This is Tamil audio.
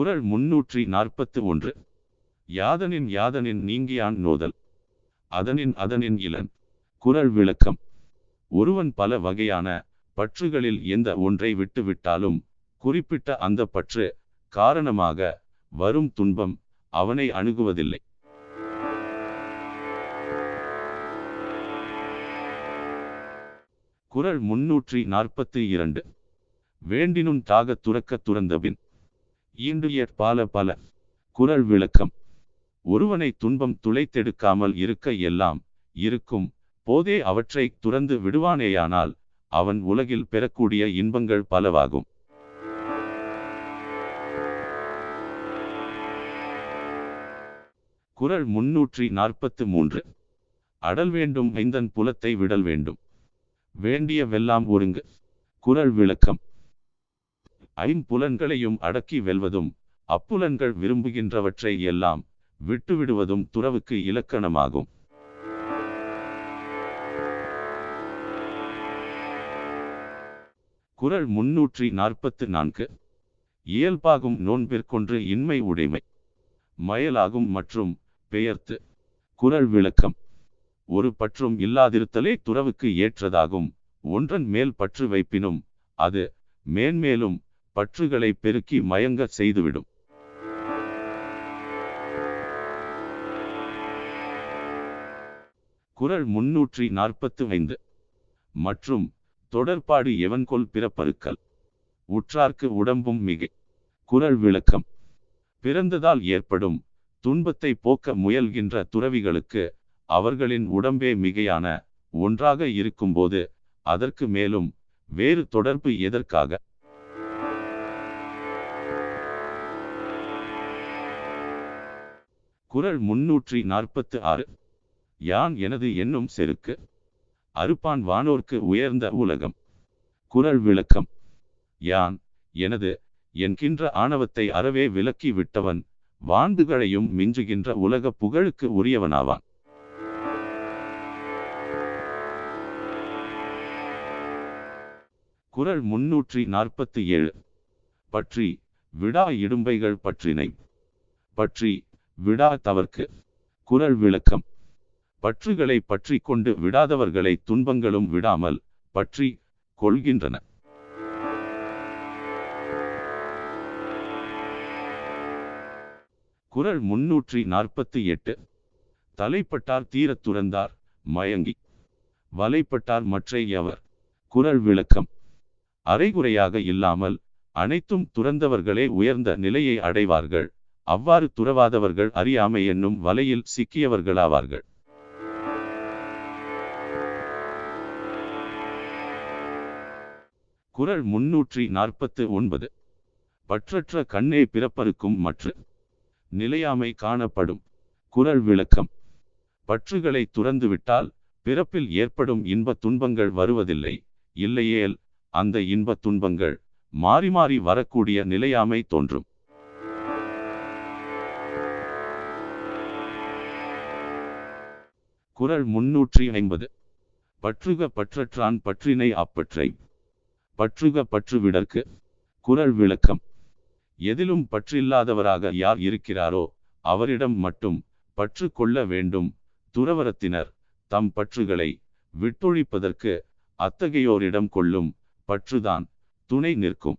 குரல் முன்னூற்றி நாற்பத்து ஒன்று. யாதனின் யாதனின் நீங்கியான் நோதல். அதனின் அதனின் இளன் குரல் விளக்கம். ஒருவன் பல வகையான பற்றுகளில் எந்த ஒன்றை விட்டுவிட்டாலும் குறிப்பிட்ட அந்த பற்று காரணமாக வரும் துன்பம் அவனை அணுகுவதில்லை. குரல் முன்னூற்றி நாற்பத்தி இரண்டு. வேண்டினும் தாக துறக்க துறந்தபின் ஈண்டுயர் பால பல. குரல் விளக்கம். ஒருவனை துன்பம் துளைத்தெடுக்காமல் இருக்க எல்லாம் இருக்கும். போதே அவற்றை துறந்து விடுவானேயானால் அவன் உலகில் பெறக்கூடிய இன்பங்கள் பலவாகும். குரல் முன்னூற்றி நாற்பத்து மூன்று. அடல் வேண்டும் ஐந்தன் புலத்தை விடல் வேண்டும். வேண்டியவெல்லாம் ஒருங்கு. குரல் விளக்கம். ஐம்புலன்களையும் அடக்கி வெல்வதும் அப்புலன்கள் விரும்புகின்றவற்றை எல்லாம் விட்டுவிடுவதும் துறவுக்கு இலக்கணமாகும். குரல் முன்னூற்றி நாற்பத்து நான்கு. இயல்பாகும் நோன்பிற்கொன்று இன்மை உடைமை. மயலாகும் மற்றும் பெயர்த்து. குரல் விளக்கம். ஒரு பற்றும் இல்லாதிருத்தலே துறவுக்கு ஏற்றதாகும். ஒன்றன் மேல் பற்று வைப்பினும் அது மேன்மேலும் பற்றுகளை பெருக்கி மயங்க செய்துவிடும். குறள் முன்னூற்றி நாற்பத்து ஐந்து. மற்றும் தொடர்பாடு எவன்கொள் பிறப்பருக்கல். உற்றார்க்கு உடம்பும் மிகை. குரல் விளக்கம். பிறந்ததால் ஏற்படும் துன்பத்தை போக்க முயல்கின்ற துறவிகளுக்கு அவர்களின் உடம்பே மிகையான ஒன்றாக இருக்கும்போது அதற்கு மேலும் வேறு தொடர்பு எதற்காக? குரல் முன்னூற்றி நாற்பத்து ஆறு. யான் எனது என்னும் செருக்கு. அறுப்பான் வானோர்க்கு உயர்ந்த உலகம். குறள் விளக்கம். யான் எனது என்கின்ற ஆணவத்தை அறவே விலக்கி விட்டவன் வாண்டுகளையும் மிஞ்சுகின்ற உலக புகழுக்கு உரியவனாவான். குரல் முன்னூற்றி நாற்பத்தி ஏழு. பற்றி விடா இடும்பைகள் பற்றினை. பற்றி விடாதவர்க்கு குரல் விளக்கம். பற்றுகளை பற்றி கொண்டு விடாதவர்களை துன்பங்களும் விடாமல் பற்றி கொள்கின்றன. குறள் முன்னூற்றி நாற்பத்தி எட்டு. தலைப்பட்டார் தீரத் துறந்தார் மயங்கி. வலைப்பட்டார் மற்றையவர் எவர்? விளக்கம். அரைகுறையாக இல்லாமல் அனைத்தும் துறந்தவர்களே உயர்ந்த நிலையை அடைவார்கள். அவ்வாறு துறவாதவர்கள் அறியாமை என்னும் வலையில் சிக்கியவர்களாவார்கள். குறள் முன்னூற்றி நாற்பத்து ஒன்பது. பற்றற்ற கண்ணே பிறப்பருக்கும் மற்ற நிலையாமை காணப்படும் குறள் விளக்கம். பற்றுகளை துறந்துவிட்டால் பிறப்பில் ஏற்படும் இன்பத் துன்பங்கள் வருவதில்லை. இல்லையேல் அந்த இன்பத் துன்பங்கள் மாறி மாறி வரக்கூடிய நிலையாமை தோன்றும். குரல் முன்னூற்றி ஐம்பது. பற்றுக பற்றற்றான் பற்றினை அப்பற்றை. பற்றுக பற்றுவிடற்கு. குரல் விளக்கம். எதிலும் பற்றில்லாதவராக யார் இருக்கிறாரோ அவரிடம் மட்டும் பற்று கொள்ள வேண்டும். துறவரத்தினர் தம் பற்றுகளை விட்டொழிப்பதற்கு அத்தகையோரிடம் கொள்ளும் பற்றுதான் துணை நிற்கும்.